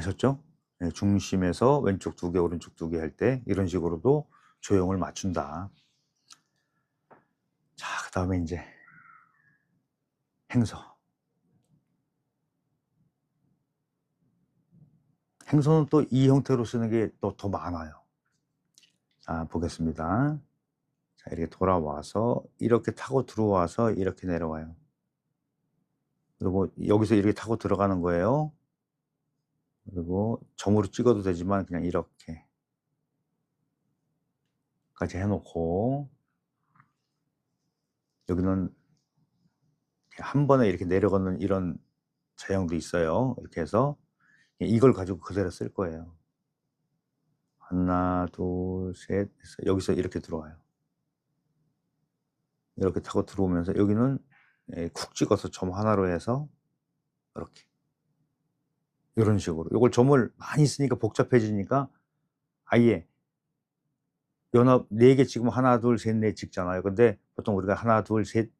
하셨죠? 네, 중심에서 왼쪽 두 개, 오른쪽 두 개 할 때 이런 식으로도 조형을 맞춘다. 자, 그 다음에 이제 행서. 행서는 또 이 형태로 쓰는 게 또 더 많아요. 자, 보겠습니다. 자, 이렇게 돌아와서 이렇게 타고 들어와서 이렇게 내려와요. 그리고 여기서 이렇게 타고 들어가는 거예요. 그리고 점으로 찍어도 되지만 그냥 이렇게 까지 해놓고 여기는 한 번에 이렇게 내려가는 이런 자형도 있어요. 이렇게 해서 이걸 가지고 그대로 쓸 거예요. 하나, 둘, 셋, 해서 여기서 이렇게 들어와요. 이렇게 타고 들어오면서 여기는 예, 쿡 찍어서 점 하나로 해서 이렇게 이런 식으로. 이걸 점을 많이 쓰니까 복잡해지니까 아예 연합 네개 찍으면 하나 둘 셋 넷 찍잖아요. 근데 보통 우리가 하나 둘 셋